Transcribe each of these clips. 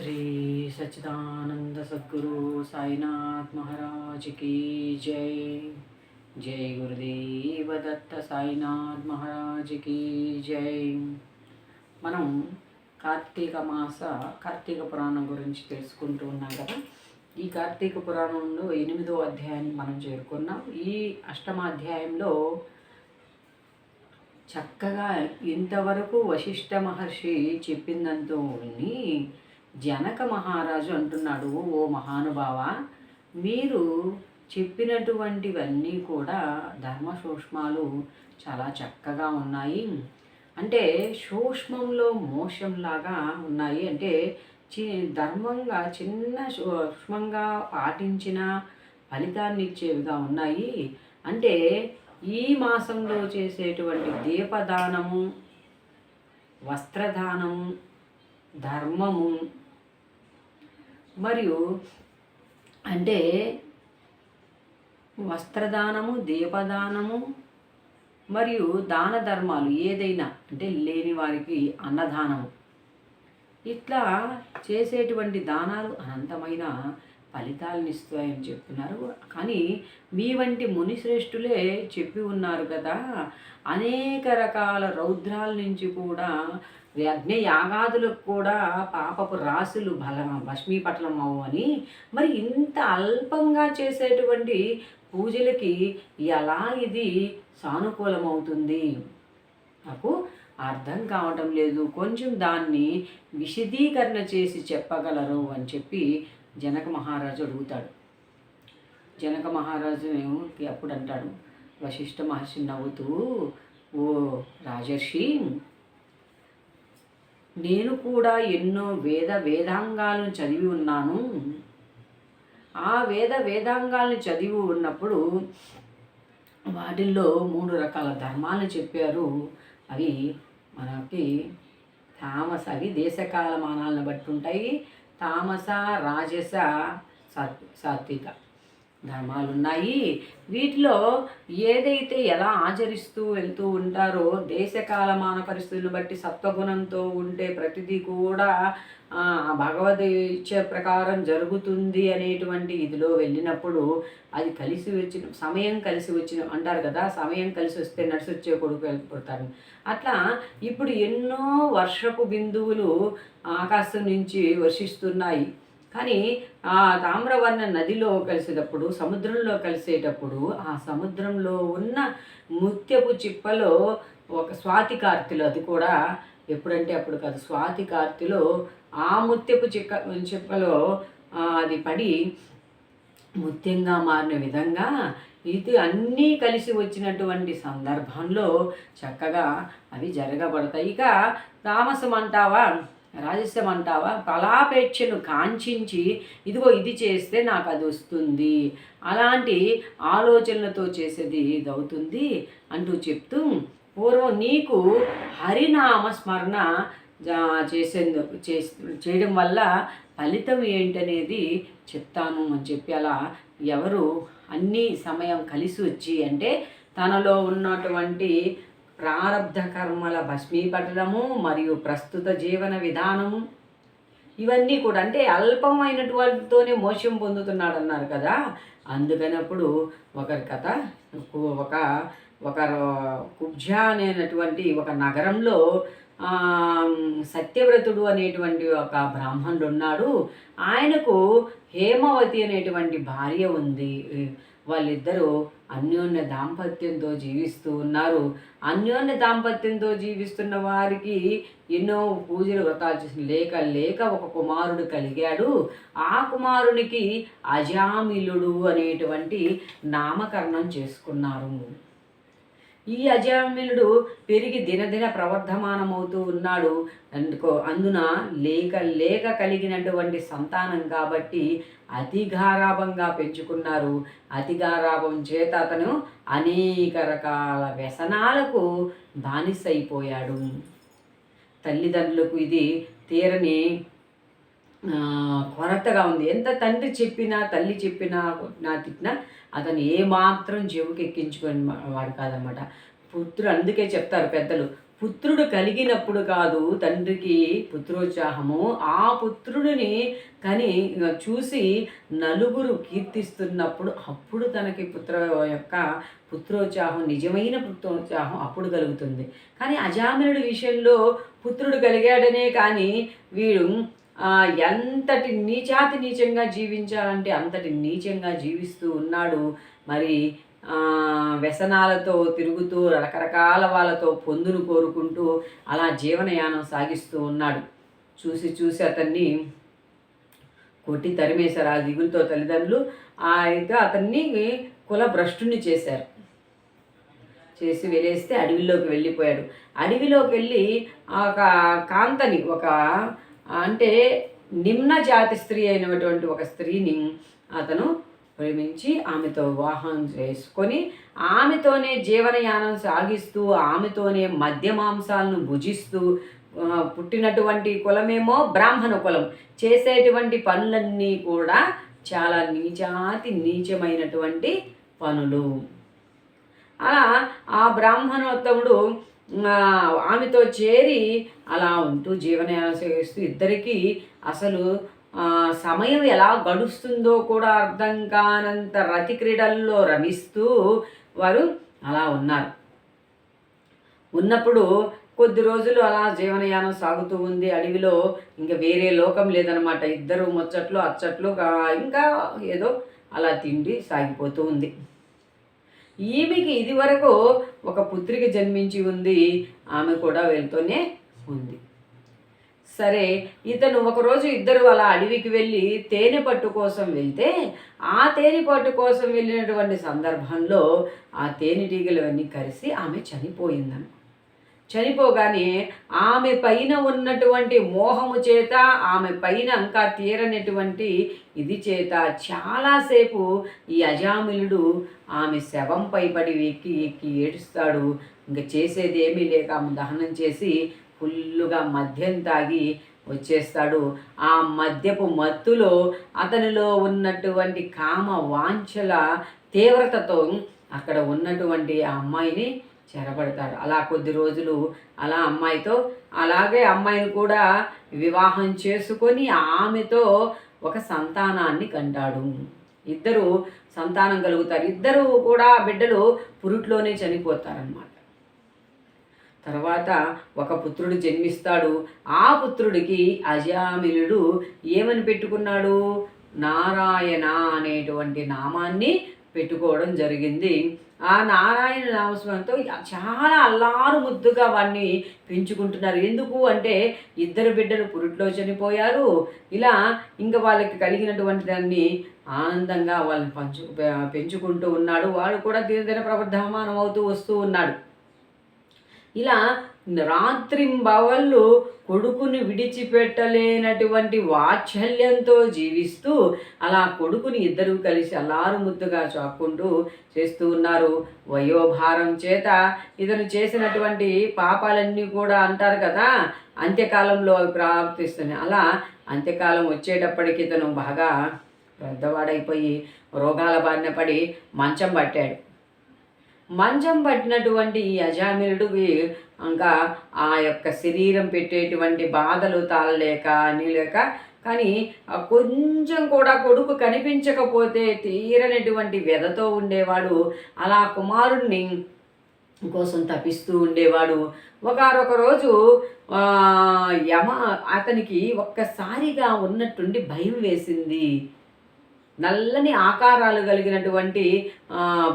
శ్రీ సచ్చిదానంద సద్గురు సాయినాథ్ మహారాజ్ కీ జై జై గురుదేవ దత్త సాయినాథ్ మహారాజ్ కీ జై మనం కార్తీక మాస కార్తీక పురాణం గురించి తెలుసుకుంటూ ఉన్నాం కదా? ఈ కార్తీక పురాణంలో ఎనిమిదో అధ్యాయాన్ని మనం చేరుకున్నాం. ఈ అష్టమాధ్యాయంలో చక్కగా ఇంతవరకు వశిష్ఠ మహర్షి చెప్పిందంతో ఉన్ని జనక మహారాజు అంటున్నాడు ఓ మహానుభావ మీరు చెప్పినటువంటివన్నీ కూడా ధర్మ సూక్ష్మాలు చాలా చక్కగా ఉన్నాయి. అంటే సూక్ష్మంలో మోషంలాగా ఉన్నాయి. అంటే చి ధర్మంగా చిన్న సూక్ష్మంగా పాటించిన ఫలితాన్ని ఇచ్చేవిగా ఉన్నాయి. అంటే ఈ మాసంలో చేసేటువంటి దీపదానము వస్త్రదానము ధర్మము మరియు అంటే వస్త్రదానము దీపదానము మరియు దాన ధర్మాలు ఏదైనా అంటే లేని వారికి అన్నదానము. ఇట్లా చేసేటువంటి దానాలు అనంతమైన ఫలితాలను ఇస్తాయని చెప్తున్నారు. కానీ మీ వంటి మునిశ్రేష్ఠులే చెప్పి ఉన్నారు కదా అనేక రకాల రౌద్రాల నుంచి కూడా యజ్ఞ యాగాదులకు కూడా పాపపు రాసులు బల భస్మీపట్లం అవ్వని మరి ఇంత అల్పంగా చేసేటువంటి పూజలకి ఎలా ఇది సానుకూలమవుతుంది? నాకు అర్థం కావటం లేదు. కొంచెం దాన్ని విశదీకరణ చేసి చెప్పగలరు అని చెప్పి జనక మహారాజు అడుగుతాడు. జనక మహారాజు అప్పుడు అంటాడు వశిష్ఠ మహర్షి నవ్వుతూ ఓ రాజర్షి నేను కూడా ఎన్నో వేద వేదాంగాలను చదివి ఉన్నాను. ఆ వేద వేదాంగాలను చదివి ఉన్నప్పుడు వాటిల్లో మూడు రకాల ధర్మాలు చెప్పారు. అవి మనకి తామస అవి దేశకాలమానాలను బట్టి ఉంటాయి. తామస రాజస సాత్విక ధర్మాలు ఉన్నాయి వీటిలో ఏదైతే ఎలా ఆచరిస్తూ వెళ్తూ ఉంటారో దేశకాలమాన పరిస్థితులను బట్టి సత్వగుణంతో ఉంటే ప్రతిదీ కూడా భగవద్ ఇచ్చే ప్రకారం జరుగుతుంది అనేటువంటి ఇదిలో వెళ్ళినప్పుడు అది కలిసి వచ్చిన సమయం కలిసి వచ్చిన అంటారు కదా సమయం కలిసి వస్తే నడిచి వచ్చే కొడుకు వెళ్ళిపోతారు అట్లా ఇప్పుడు ఎన్నో వర్షపు బిందువులు ఆకాశం నుంచి వర్షిస్తున్నాయి. కానీ ఆ తామ్రవర్ణ నదిలో కలిసేటప్పుడు సముద్రంలో కలిసేటప్పుడు ఆ సముద్రంలో ఉన్న ముత్యపు చిప్పలో ఒక స్వాతి కార్తెలు అది కూడా ఎప్పుడంటే అప్పుడు కాదు. స్వాతి కార్తిలో ఆ ముత్యపు చిక్క చిప్పలో అది పడి ముత్యంగా మారిన విధంగా ఇది అన్నీ కలిసి వచ్చినటువంటి సందర్భంలో చక్కగా అవి జరగబడతాయి. ఇక తామసం అంటావా రాజస్యం అంటావా ఫలాపేక్షను కాంక్షించి ఇదిగో ఇది చేస్తే నాకు అది వస్తుంది. అలాంటి ఆలోచనలతో చేసేది ఇది అవుతుంది అంటూ చెప్తూ పూర్వం నీకు హరినామ స్మరణ చేసేందు చేయడం వల్ల ఫలితం ఏంటనేది చెప్తాను అని చెప్పి అలా ఎవరు అన్ని సమయం కలిసి వచ్చి అంటే తనలో ఉన్నటువంటి ప్రారంధ కర్మల భస్మీపడము మరియు ప్రస్తుత జీవన విధానము ఇవన్నీ కూడా అంటే అల్పమైనటువంటితోనే మోసం పొందుతున్నాడు అన్నారు కదా అందుకనప్పుడు ఒకరి కథ ఒక ఒక కుబ్జా అనేటువంటి ఒక నగరంలో సత్యవ్రతుడు అనేటువంటి ఒక బ్రాహ్మణుడు ఉన్నాడు ఆయనకు హేమవతి అనేటువంటి భార్య ఉంది. వాళ్ళిద్దరూ అన్యోన్య దాంపత్యంతో జీవిస్తూ ఉన్నారు. అన్యోన్య దాంపత్యంతో జీవిస్తున్న వారికి ఎన్నో పూజలు వ్రతాలు చేసిన లేక లేక ఒక కుమారుడు కలిగాడు. ఆ కుమారునికి అజామిలుడు అనేటువంటి నామకరణం చేసుకున్నారు. ఈ అజామిలుడు పెరిగి దినదిన ప్రవర్ధమానమవుతూ ఉన్నాడు. అందుకో అందున లేక లేక కలిగినటువంటి సంతానం కాబట్టి అతిగారాభంగా పెంచుకున్నారు. అతిగారాభం చేత అతను అనేక రకాల వ్యసనాలకు బానిసైపోయాడు. తల్లిదండ్రులకు ఇది తీరని కొరతగా ఉంది. ఎంత తండ్రి చెప్పినా తల్లి చెప్పినా నా తిట్టినా అతను ఏమాత్రం చెవుకి ఎక్కించుకొని వాడు కాదనమాట పుత్రుడు అందుకే చెప్తారు పెద్దలు. పుత్రుడు కలిగినప్పుడు కాదు తండ్రికి పుత్రోత్సాహము. ఆ పుత్రుడిని కని చూసి నలుగురు కీర్తిస్తున్నప్పుడు అప్పుడు తనకి పుత్ర యొక్క పుత్రోత్సాహం నిజమైన పుత్రోత్సాహం అప్పుడు కలుగుతుంది. కానీ అజామినుడి విషయంలో పుత్రుడు కలిగాడనే కానీ వీడు ఎంతటి నీచాతి నీచంగా జీవించాలంటే అంతటి నీచంగా జీవిస్తూ ఉన్నాడు. మరి వ్యసనాలతో తిరుగుతూ రకరకాల వాళ్ళతో పొందును కోరుకుంటూ అలా జీవనయానం సాగిస్తూ ఉన్నాడు. చూసి చూసి అతన్ని కొట్టి తరిమేశారు. ఆ దిగులతో తల్లిదండ్రులు అయితే అతన్ని కుల భ్రష్టుని చేశారు. చేసి వెళ్ళేస్తే అడవిలోకి వెళ్ళిపోయాడు. అడవిలోకి వెళ్ళి ఒక కాంతని ఒక అంటే నిమ్న జాతి స్త్రీ అయినటువంటి ఒక స్త్రీని అతను ప్రేమించి ఆమెతో వివాహం చేసుకొని ఆమెతోనే జీవనయానం సాగిస్తూ ఆమెతోనే మద్య మాంసాలను భుజిస్తూ పుట్టినటువంటి కులమేమో బ్రాహ్మణ కులం. చేసేటువంటి పనులన్నీ కూడా చాలా నీచాతి నీచమైనటువంటి పనులు. అలా ఆ బ్రాహ్మణోత్తముడు ఆమెతో చేరి అలా ఉంటూ జీవనయానం చేస్తూ ఇద్దరికీ అసలు సమయం ఎలా గడుస్తుందో కూడా అర్థం కానంత రతి క్రీడల్లో రమిస్తూ వారు అలా ఉన్నారు. ఉన్నప్పుడు కొద్ది రోజులు అలా జీవనయానం సాగుతూ ఉంది. అడవిలో ఇంకా వేరే లోకం లేదనమాట ఇద్దరు ముచ్చట్లు అచ్చట్లు ఇంకా ఏదో అలా తిండి సాగిపోతూ ఉంది. ఈమెకి ఇది వరకు ఒక పుత్రిక జన్మించి ఉంది. ఆమె కూడా వెళ్తూనే ఉంది. సరే ఇతను ఒకరోజు ఇద్దరు అలా అడవికి వెళ్ళి తేనె పట్టు కోసం వెళ్తే ఆ తేనె పట్టు కోసం వెళ్ళినటువంటి సందర్భంలో ఆ తేనెటీగలవన్నీ కలిసి ఆమె చనిపోయిందను చనిపోగానే ఆమె పైన ఉన్నటువంటి మోహము చేత ఆమె పైన ఇంకా తీరనటువంటి ఇది చేత చాలాసేపు ఈ అజామిలుడు ఆమె శవంపై పడి ఎక్కి ఎక్కి ఏడుస్తాడు. ఇంకా చేసేది ఏమీ లేక ఆమె దహనం చేసి ఫుల్లుగా మద్యం తాగి వచ్చేస్తాడు. ఆ మద్యపు మత్తులో అతనిలో ఉన్నటువంటి కామ వాంఛల తీవ్రతతో అక్కడ ఉన్నటువంటి ఆ అమ్మాయిని చెరబడతాడు అలా కొద్ది రోజులు అలా అమ్మాయితో అలాగే అమ్మాయిని కూడా వివాహం చేసుకొని ఆమెతో ఒక సంతానాన్ని కంటాడు. ఇద్దరు సంతానం కలుగుతారు. ఇద్దరు కూడా బిడ్డలు పురుట్లోనే చనిపోతారనమాట తర్వాత ఒక పుత్రుడు జన్మిస్తాడు. ఆ పుత్రుడికి అజామిలుడు ఏమని పెట్టుకున్నాడు? నారాయణ అనేటువంటి నామాన్ని పెట్టుకోవడం జరిగింది. ఆ నారాయణ నామస్మరణతో చాలా అల్లారు ముద్దుగా వాడిని పెంచుకుంటున్నారు. ఎందుకు అంటే ఇద్దరు బిడ్డలు పురుట్లో చనిపోయారు. ఇలా ఇంకా వాళ్ళకి కలిగినటువంటి దాన్ని ఆనందంగా వాళ్ళని పంచు పెంచుకుంటూ ఉన్నాడు. వాడు కూడా దినదిన ప్రవర్ధమానం అవుతూ వస్తూ ఉన్నాడు. ఇలా రాత్రింబవళ్ళు కొడుకుని విడిచిపెట్టలేనటువంటి వాత్సల్యంతో జీవిస్తూ అలా కొడుకుని ఇద్దరు కలిసి అల్లారు ముద్దుగా చాక్కుంటూ చేస్తూ ఉన్నారు. వయోభారం చేత ఇతను చేసినటువంటి పాపాలన్నీ కూడా అంటారు కదా అంత్యకాలంలో అవి ప్రాప్తిస్తున్నాయి. అలా అంత్యకాలం వచ్చేటప్పటికి ఇతను బాగా పెద్దవాడైపోయి రోగాల బారిన పడి మంచం పట్టాడు. మంచం పట్టినటువంటి ఈ అజామిలుడు ఇంకా ఆ యొక్క శరీరం పెట్టేటువంటి బాధలు తాళలేక అని లేక కానీ కొంచెం కూడా కొడుకు కనిపించకపోతే తీరనటువంటి వ్యధతో ఉండేవాడు. అలా కుమారుణ్ణి కోసం తప్పిస్తూ ఉండేవాడు. ఒకరొక రోజు యమ అతనికి ఒక్కసారిగా ఉన్నట్టుండి భయం వేసింది. నల్లని ఆకారాలు కలిగినటువంటి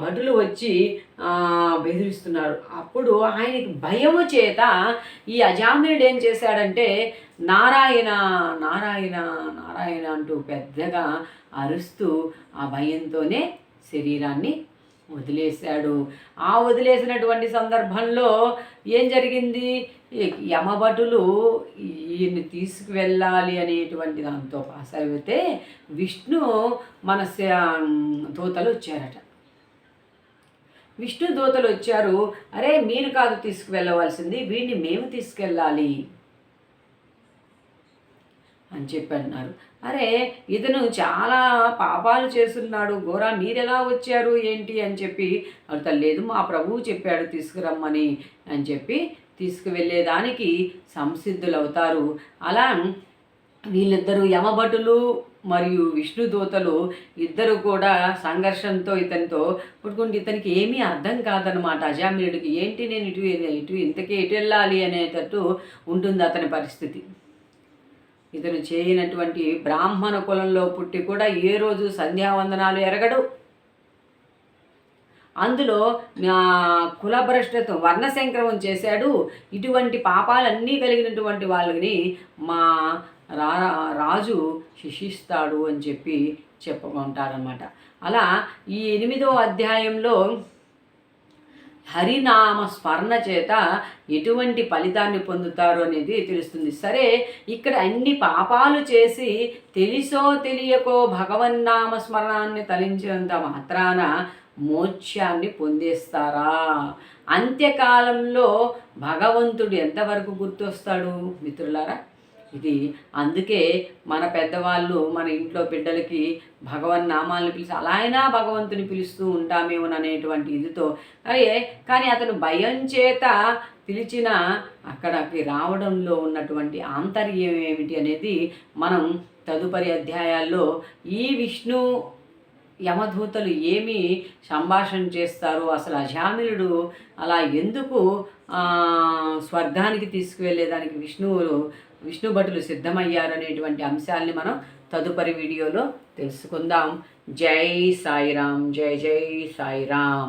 భటులు వచ్చి బెదిరిస్తున్నారు. అప్పుడు ఆయనకి భయము చేత ఈ అజామినుడు ఏం చేశాడంటే నారాయణ నారాయణ నారాయణ అంటూ పెద్దగా అరుస్తూ ఆ భయంతోనే శరీరాన్ని వదిలేశాడు. ఆ వదిలేసినటువంటి సందర్భంలో ఏం జరిగింది? యమభటులు ఈయన్ని తీసుకువెళ్ళాలి అనేటువంటి దాంతో అయితే విష్ణు మన దూతలు వచ్చారట. విష్ణు దూతలు వచ్చారు. అరే మీరు కాదు తీసుకువెళ్ళవలసింది వీడిని మేము తీసుకెళ్ళాలి. అని చెప్పి అన్నారు. అరే ఇతను చాలా పాపాలు చేస్తున్నాడు. గోరా మీరెలా వచ్చారు? ఏంటి? అని చెప్పి అడుగుతా లేదు మా ప్రభువు చెప్పాడు తీసుకురమ్మని అని చెప్పి తీసుకువెళ్ళేదానికి సంసిద్ధులవుతారు. అలా వీళ్ళిద్దరూ యమభటులు మరియు విష్ణుదూతలు ఇద్దరు కూడా సంఘర్షణతో ఇతనితో పుట్టుకుంటే ఇతనికి ఏమీ అర్థం కాదనమాట అజామినుడికి ఏంటి నేను ఇటు ఇటు ఇంతకీ ఎటు వెళ్ళాలి? అనేటట్టు ఉంటుంది అతని పరిస్థితి. ఇతను చేయనటువంటి బ్రాహ్మణ కులంలో పుట్టి కూడా ఏ రోజు సంధ్యావందనాలు ఎరగడు. అందులో నా కులభ్రష్టత్వం వర్ణశంక్రమం చేశాడు. ఇటువంటి పాపాలన్నీ కలిగినటువంటి వాళ్ళని మా రా రాజు శిక్షిస్తాడు అని చెప్పి చెప్పుకుంటారనమాట అలా ఈ ఎనిమిదో అధ్యాయంలో హరినామ స్మరణ చేత ఎటువంటి ఫలితాన్ని పొందుతారు అనేది తెలుస్తుంది. సరే ఇక్కడ అన్ని పాపాలు చేసి తెలిసో తెలియకో భగవన్నామ స్మరణాన్ని తలించినంత మాత్రాన మోక్షాన్ని పొందేస్తారా? అంత్యకాలంలో భగవంతుడు ఎంతవరకు గుర్తొస్తాడు మిత్రులారా? ఇది. అందుకే మన పెద్దవాళ్ళు మన ఇంట్లో బిడ్డలకి భగవన్ నామాలను పిలిచి అలా అయినా భగవంతుని పిలుస్తూ ఉంటామేమో అనేటువంటి ఇదితో అరే కానీ అతను భయం చేత పిలిచిన అక్కడికి రావడంలో ఉన్నటువంటి ఆంతర్యం ఏమిటి అనేది మనం తదుపరి అధ్యాయాల్లో ఈ విష్ణు యమదూతలు ఏమి సంభాషణ చేస్తారు అసలు అజామిలుడు అలా ఎందుకు స్వర్గానికి తీసుకువెళ్ళేదానికి విష్ణువులు విష్ణు భటులు సిద్ధమయ్యారనేటువంటి అంశాలని మనం తదుపరి వీడియోలో తెలుసుకుందాం. జై సాయిరాం జై జై సాయిరాం